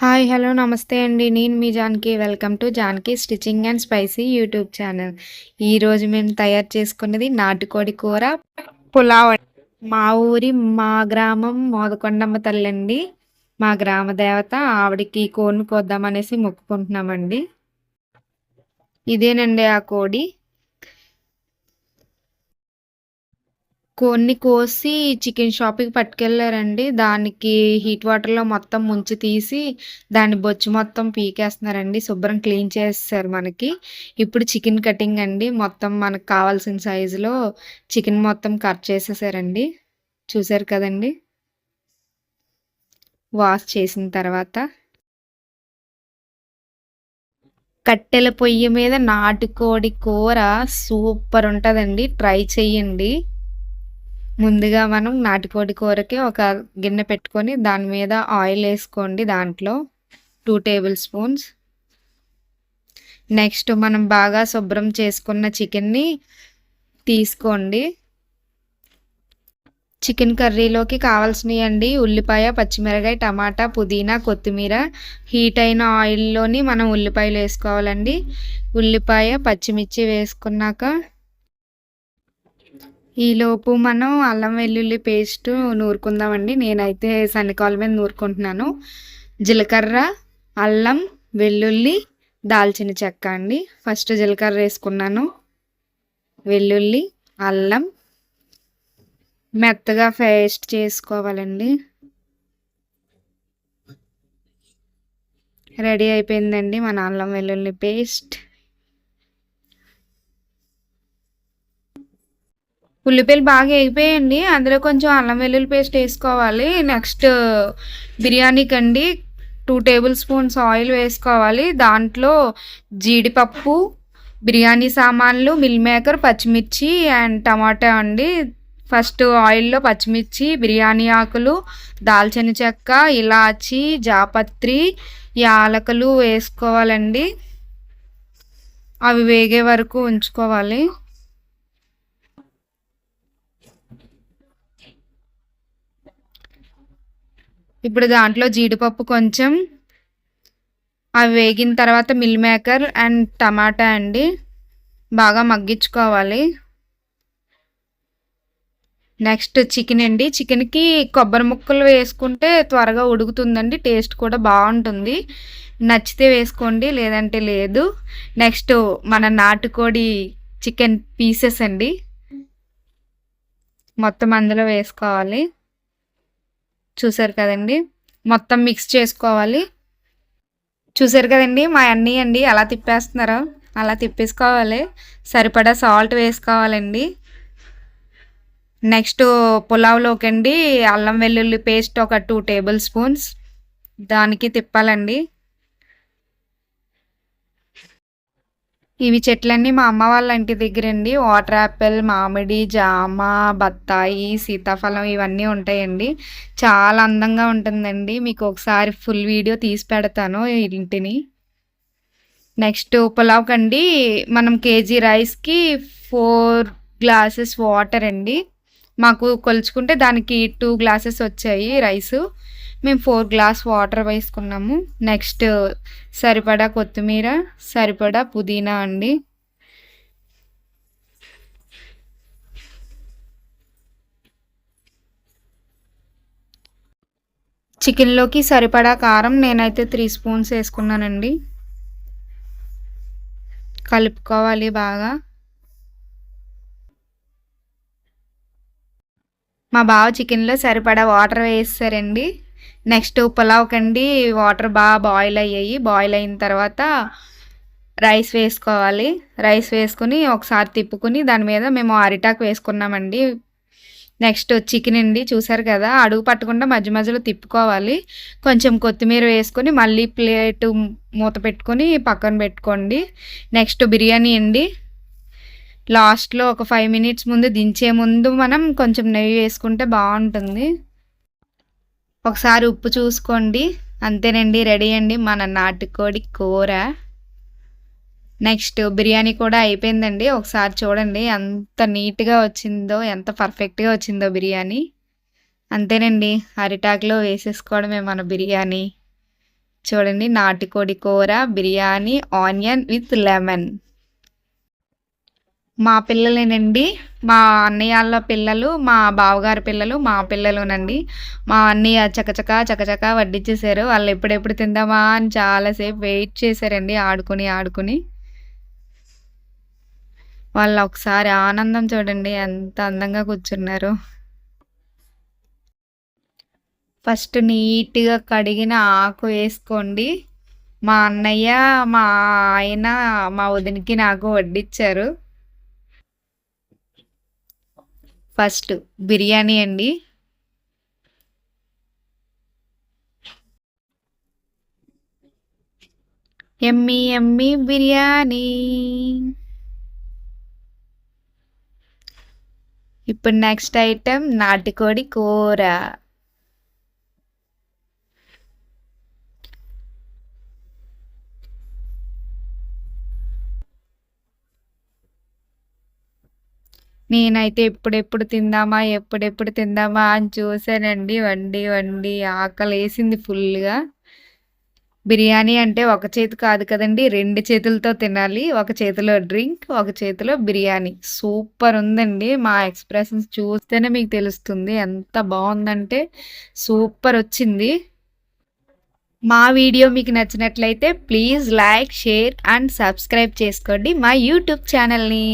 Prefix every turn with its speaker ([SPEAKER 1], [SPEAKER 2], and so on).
[SPEAKER 1] Hi hello నమస్తే అండి. నేను మీ Janaki. Welcome to Janaki stitching and spicy YouTube channel. ఈరోజు మేము తయారు చేసుకున్నది నాటుకోడి కూర పులావ్ మా ఊరి మా గ్రామం మోదకొండమ్మ తల్లి అండి. మా గ్రామ దేవత ఆవిడకి కోడిని కోద్దామనేసి మొక్కుకుంటున్నామండి. ఇదేనండి ఆ కోడి. కొన్ని కోసి చికెన్ షాప్‌కి పట్టుకెళ్ళారండి. దానికి హీట్ వాటర్‌లో మొత్తం ముంచి తీసి, దాని బొచ్చు మొత్తం పీకేస్తున్నారండి. శుభ్రం క్లీన్ చేసేసారు మనకి. ఇప్పుడు చికెన్ కటింగ్ అండి. మొత్తం మనకు కావాల్సిన సైజులో చికెన్ మొత్తం కట్ చేసేసారండి. చూసారు కదండీ! వాష్ చేసిన తర్వాత కట్టెల పొయ్యి మీద నాటుకోడి కూర సూపర్ ఉంటదండి. ట్రై చెయ్యండి. ముందుగా మనం నాటుకోడి కూరకి ఒక గిన్నె పెట్టుకొని దాని మీద ఆయిల్ వేసుకోండి దాంట్లో. టూ టేబుల్ స్పూన్స్ నెక్స్ట్ మనం బాగా శుభ్రం చేసుకున్న చికెన్ని తీసుకోండి. చికెన్ కర్రీలోకి కావాల్సినవి అండి ఉల్లిపాయ పచ్చిమిరకాయ టమాటా పుదీనా కొత్తిమీర. హీట్ అయిన ఆయిల్లోని మనం ఉల్లిపాయలు వేసుకోవాలండి. ఉల్లిపాయ పచ్చిమిర్చి వేసుకున్నాక ఈలోపు మనం అల్లం వెల్లుల్లి పేస్ట్ నూరుకుందామండి. నేనైతే సన్నికాల మీద నూరుకుంటున్నాను. జీలకర్ర అల్లం వెల్లుల్లి దాల్చిన చెక్క అండి. ఫస్ట్ జీలకర్ర వేసుకున్నాను. వెల్లుల్లి అల్లం. మెత్తగా పేస్ట్ చేసుకోవాలండి. రెడీ అయిపోయిందండి మన అల్లం వెల్లుల్లి పేస్ట్. ఉల్లిపాయలు బాగా ఎగిపోయాయండి అందులో కొంచెం అల్లం వెల్లుల్లి పేస్ట్ వేసుకోవాలి. నెక్స్ట్ బిర్యానీకి అండి టూ టేబుల్ స్పూన్స్ ఆయిల్ వేసుకోవాలి. దాంట్లో జీడిపప్పు బిర్యానీ సామాన్లు మిల్ మేకర్ పచ్చిమిర్చి అండ్ టమాటా అండి. ఫస్ట్ ఆయిల్లో పచ్చిమిర్చి బిర్యానీ ఆకులు దాల్చిన చెక్క ఇలాచి జాపత్రి యాలకులు వేసుకోవాలండి. అవి వేగే వరకు ఉంచుకోవాలి. ఇప్పుడు దాంట్లో జీడిపప్పు కొంచెం అవి వేగిన తర్వాత మిల్ మేకర్ అండ్ టమాటా అండి. బాగా మగ్గించుకోవాలి. నెక్స్ట్ చికెన్ అండి. చికెన్కి కొబ్బరి ముక్కలు వేసుకుంటే త్వరగా ఉడుకుతుందండి. టేస్ట్ కూడా బాగుంటుంది. నచ్చితే వేసుకోండి లేదంటే లేదు. నెక్స్ట్ మన నాటుకోడి చికెన్ పీసెస్ అండి. మొత్తం అందులో వేసుకోవాలి. చూసారు కదండి? మొత్తం మిక్స్ చేసుకోవాలి. చూసారు కదండి? మా అన్నీ అండి అలా తిప్పేస్తున్నారు అలా తిప్పేసుకోవాలి. సరిపడా సాల్ట్ వేసుకోవాలండి. నెక్స్ట్ పులావ్లోకి అండి అల్లం వెల్లుల్లి పేస్ట్ ఒక టూ టేబుల్ స్పూన్స్ దానికి తిప్పాలండి. ఇవి చెట్లన్నీ మా అమ్మ వాళ్ళ ఇంటి దగ్గర అండి వాటర్ యాపిల్ మామిడి జామ బత్తాయి సీతాఫలం ఇవన్నీ ఉంటాయండి. చాలా అందంగా ఉంటుందండి. మీకు ఒకసారి ఫుల్ వీడియో తీసి పెడతాను ఇంటిని. నెక్స్ట్ పులావ్ కండి. మనం కేజీ రైస్కి ఫోర్ గ్లాసెస్ వాటర్ అండి. మాకు కొలుచుకుంటే దానికి టూ గ్లాసెస్ వచ్చాయి రైసు మేము ఫోర్ గ్లాస్ వాటర్ వేసుకున్నాము. నెక్స్ట్ సరిపడా కొత్తిమీర సరిపడా పుదీనా అండి. చికెన్లోకి సరిపడా కారం నేనైతే త్రీ స్పూన్స్ వేసుకున్నానండి. కలుపుకోవాలి బాగా. మా బావ చికెన్లో సరిపడా వాటర్ వేస్తారండి. నెక్స్ట్ పులావ్ కండి వాటర్ బాగా బాయిల్ అయ్యాయి. బాయిల్ అయిన తర్వాత రైస్ వేసుకోవాలి. రైస్ వేసుకుని ఒకసారి తిప్పుకుని దాని మీద మేము అరిటాకు వేసుకున్నామండి. నెక్స్ట్ చికెన్ అండి చూసారు కదా? అడుగు పట్టకుండా మధ్య మధ్యలో తిప్పుకోవాలి. కొంచెం కొత్తిమీర వేసుకొని మళ్ళీ ప్లేట్ మూత పెట్టుకొని పక్కన పెట్టుకోండి. నెక్స్ట్ బిర్యానీ అండి. లాస్ట్లో ఒక ఫైవ్ మినిట్స్ ముందు దించే ముందు మనం కొంచెం నెయ్యి వేసుకుంటే బాగుంటుంది. ఒకసారి ఉప్పు చూసుకోండి. అంతేనండి రెడీ అండి మన నాటుకోడి కూర. నెక్స్ట్ బిర్యానీ కూడా అయిపోయిందండి. ఒకసారి చూడండి ఎంత నీట్గా వచ్చిందో ఎంత పర్ఫెక్ట్గా వచ్చిందో బిర్యానీ. అంతేనండి అరిటాకులో వేసేసుకోవడమే మన బిర్యానీ. చూడండి నాటుకోడి కూర బిర్యానీ ఆనియన్ విత్ లెమన్. మా పిల్లలేనండి. మా అన్నయ్య వాళ్ళ పిల్లలు మా బావగారి పిల్లలు మా పిల్లలునండి. మా అన్నయ్య చకచక చకచక వడ్డించేశారు వాళ్ళు ఎప్పుడెప్పుడు తిందామా అని చాలాసేపు వెయిట్ చేశారండి ఆడుకుని ఆడుకుని. వాళ్ళు ఒకసారి ఆనందం చూడండి ఎంత అందంగా కూర్చున్నారు. ఫస్ట్ నీట్గా కడిగిన ఆకు వేసుకోండి. మా అన్నయ్య మా ఆయన మా వదినికి నాకు వడ్డిచ్చారు. ఫస్ట్ బిర్యానీ అండి. ఎమ్మి ఎమ్మి బిర్యానీ. ఇప్పుడు నెక్స్ట్ ఐటెం నాటుకోడి కూర. నేనైతే ఎప్పుడెప్పుడు తిందామా ఎప్పుడెప్పుడు తిందామా అని చూసానండి వండి వండి ఆకలి వేసింది ఫుల్గా బిర్యానీ అంటే ఒక చేతి కాదు కదండి రెండు చేతులతో తినాలి ఒక చేతిలో డ్రింక్ ఒక చేతిలో బిర్యానీ. సూపర్ ఉందండి. మా ఎక్స్ప్రెషన్స్ చూస్తేనే మీకు తెలుస్తుంది ఎంత బాగుందంటే సూపర్ వచ్చింది. మా వీడియో మీకు నచ్చినట్లయితే please like share and subscribe చేసుకోండి మా యూట్యూబ్ ఛానల్ని.